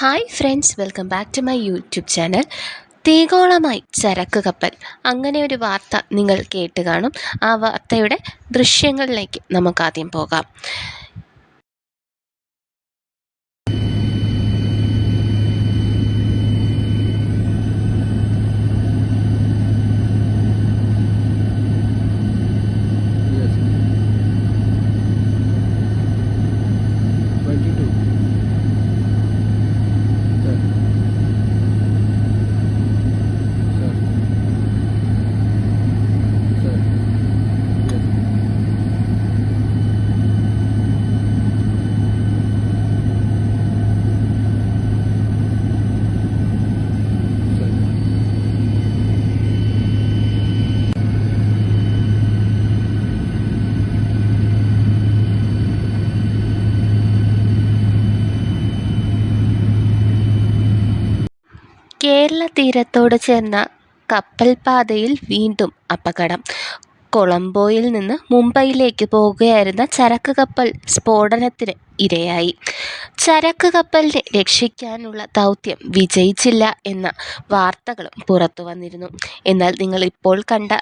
Hi friends welcome back to my YouTube channel തീകോളമായി ചരക്ക് കപ്പൽ. അങ്ങനെ ഒരു വാർത്ത നിങ്ങൾ കേട്ട് കാണും. ആ വാർത്തയുടെ ദൃശ്യങ്ങളിലേക്ക് നമുക്കാദ്യം പോകാം. കേരള തീരത്തോട് ചേർന്ന കപ്പൽപാതയിൽ വീണ്ടും അപകടം. കൊളംബോയിൽ നിന്ന് മുംബൈയിലേക്ക് പോകുകയായിരുന്ന ചരക്ക് കപ്പൽ സ്ഫോടനത്തിന് ഇരയായി. ചരക്ക് കപ്പലിനെ രക്ഷിക്കാനുള്ള ദൗത്യം വിജയിച്ചില്ല എന്ന വാർത്തകളും പുറത്തു വന്നിരുന്നു. എന്നാൽ നിങ്ങൾ ഇപ്പോൾ കണ്ട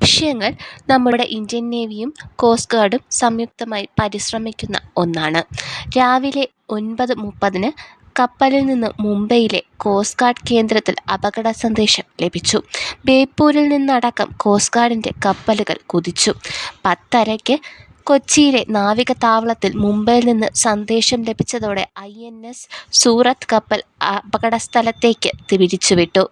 വിഷയങ്ങൾ നമ്മുടെ ഇന്ത്യൻ നേവിയും കോസ്റ്റ് ഗാർഡും സംയുക്തമായി പരിശ്രമിക്കുന്ന ഒന്നാണ്. രാവിലെ ഒൻപത് മുപ്പതിന് കപ്പലിൽ നിന്ന് മുംബൈയിലെ കോസ്റ്റ് ഗാർഡ് കേന്ദ്രത്തിൽ അപകട സന്ദേശം ലഭിച്ചു. ബേപ്പൂരിൽ നിന്നടക്കം കോസ്റ്റ് ഗാർഡിന്റെ കപ്പലുകൾ കുതിച്ചു. പത്തരയ്ക്ക് കൊച്ചിയിലെ നാവിക താവളത്തിൽ മുംബൈയിൽ നിന്ന് സന്ദേശം ലഭിച്ചതോടെ ഐ എൻ എസ് സൂറത്ത് കപ്പൽ അപകട സ്ഥലത്തേക്ക് തിരിച്ചുവിട്ടു.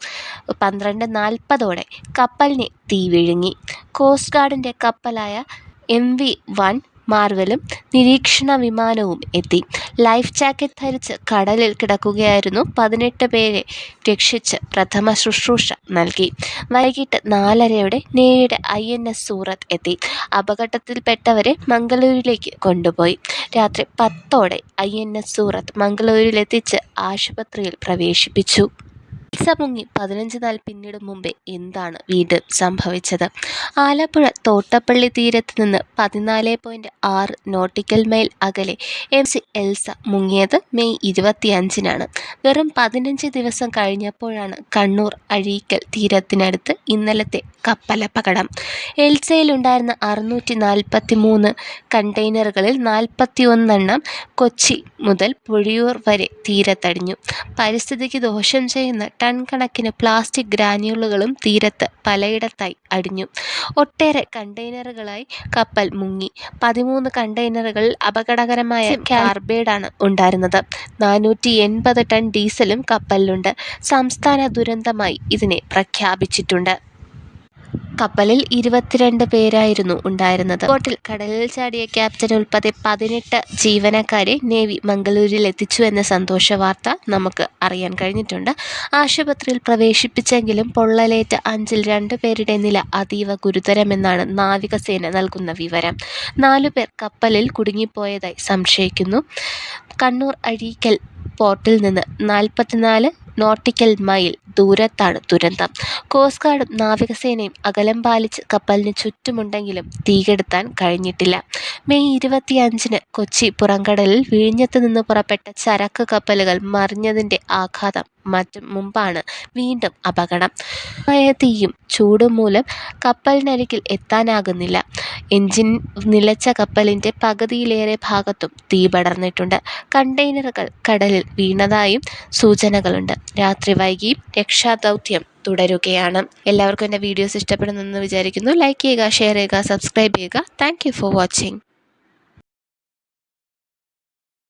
പന്ത്രണ്ട് നാൽപ്പതോടെ കപ്പലിനെ തീ വിഴുങ്ങി. കോസ്റ്റ് ഗാർഡിന്റെ കപ്പലായ എം വി വൺ മാർവലും നിരീക്ഷണ വിമാനവും എത്തി. ലൈഫ് ജാക്കറ്റ് ധരിച്ച് കടലിൽ കിടക്കുകയായിരുന്നു പതിനെട്ട് പേരെ രക്ഷിച്ച് പ്രഥമ ശുശ്രൂഷ നൽകി. വൈകിട്ട് നാലരയോടെ നേരിടെ ഐ എൻ എസ് സൂറത്ത് എത്തി. അപകടത്തിൽപ്പെട്ടവരെ മംഗളൂരിലേക്ക് കൊണ്ടുപോയി. രാത്രി പത്തോടെ ഐ എൻ എസ് സൂറത്ത് മംഗളൂരിലെത്തിച്ച് ആശുപത്രിയിൽ പ്രവേശിപ്പിച്ചു. ചികിത്സ മുങ്ങി. പതിനഞ്ച് നാൾ പിന്നിടും മുമ്പേ എന്താണ് വീണ്ടും സംഭവിച്ചത്? ആലപ്പുഴ തോട്ടപ്പള്ളി തീരത്ത് നിന്ന് പതിനാല് പോയിന്റ് ആറ് നോട്ടിക്കൽ മൈൽ അകലെ എം സി എൽസ മുങ്ങിയത് മെയ് ഇരുപത്തിയഞ്ചിനാണ്. വെറും പതിനഞ്ച് ദിവസം കഴിഞ്ഞപ്പോഴാണ് കണ്ണൂർ അഴീക്കൽ തീരത്തിനടുത്ത് ഇന്നലത്തെ കപ്പലപകടം. എൽസയിലുണ്ടായിരുന്ന അറുന്നൂറ്റി നാൽപ്പത്തി മൂന്ന് കണ്ടെയ്നറുകളിൽ നാൽപ്പത്തി ഒന്നെണ്ണം കൊച്ചി മുതൽ പുഴിയൂർ വരെ തീരത്തടിഞ്ഞു. പരിസ്ഥിതിക്ക് ദോഷം ചെയ്യുന്ന ടൺ കണക്കിന് പ്ലാസ്റ്റിക് ഗ്രാന്യൂളുകളും തീരത്ത് പലയിടത്തായി അടിഞ്ഞു. ഒട്ടേറെ കണ്ടെയ്നറുകളായി കപ്പൽ മുങ്ങി. പതിമൂന്ന് കണ്ടെയ്നറുകളിൽ അപകടകരമായ കാർബൈഡാണ് ഉണ്ടായിരുന്നത്. നാനൂറ്റി എൺപത് ടൺ ഡീസലും കപ്പലിലുണ്ട്. സംസ്ഥാന ദുരന്തമായി ഇതിനെ പ്രഖ്യാപിച്ചിട്ടുണ്ട്. കപ്പലിൽ ഇരുപത്തിരണ്ട് പേരായിരുന്നു ഉണ്ടായിരുന്നത്. ബോട്ടിൽ കടലിൽ ചാടിയ ക്യാപ്റ്റൻ ഉൾപ്പെടെ പതിനെട്ട് ജീവനക്കാരെ നേവി മംഗളൂരിൽ എത്തിച്ചു എന്ന സന്തോഷ വാർത്ത നമുക്ക് അറിയാൻ കഴിഞ്ഞിട്ടുണ്ട്. ആശുപത്രിയിൽ പ്രവേശിപ്പിച്ചെങ്കിലും പൊള്ളലേറ്റ അഞ്ചിൽ രണ്ട് പേരുടെ നില അതീവ ഗുരുതരമെന്നാണ് നാവികസേന നൽകുന്ന വിവരം. നാലു പേർ കപ്പലിൽ കുടുങ്ങിപ്പോയതായി സംശയിക്കുന്നു. കണ്ണൂർ അഴീക്കൽ പോർട്ടിൽ നിന്ന് നാൽപ്പത്തിനാല് നോട്ടിക്കൽ മൈൽ ദൂരത്താണ് ദുരന്തം. കോസ്റ്റ് ഗാർഡും നാവികസേനയും അകലം പാലിച്ച് കപ്പലിന് ചുറ്റുമുണ്ടെങ്കിലും തീകെടുത്താൻ കഴിഞ്ഞിട്ടില്ല. മെയ് ഇരുപത്തിയഞ്ചിന് കൊച്ചി പുറംകടലിൽ വിഴിഞ്ഞത്ത് നിന്ന് പുറപ്പെട്ട ചരക്ക് കപ്പലുകൾ മറിഞ്ഞതിന്റെ ആഘാതം മറ്റും മുമ്പാണ് വീണ്ടും അപകടം. തീയും ചൂടും മൂലം കപ്പലിനരികിൽ എത്താനാകുന്നില്ല. എഞ്ചിൻ നിലച്ച കപ്പലിന്റെ പകുതിയിലേറെ ഭാഗത്തും തീ പടർന്നിട്ടുണ്ട്. കണ്ടെയ്നറുകൾ കടലിൽ വീണതായും സൂചനകളുണ്ട്. രാത്രി വൈകി രക്ഷാദൗത്യം തുടരുകയാണ്. എല്ലാവർക്കും എന്റെ വീഡിയോസ് ഇഷ്ടപ്പെടുന്നെന്ന് വിചാരിക്കുന്നു. ലൈക്ക് ചെയ്യുക ഷെയർ ചെയ്യുക സബ്സ്ക്രൈബ് ചെയ്യുക. Thank for watching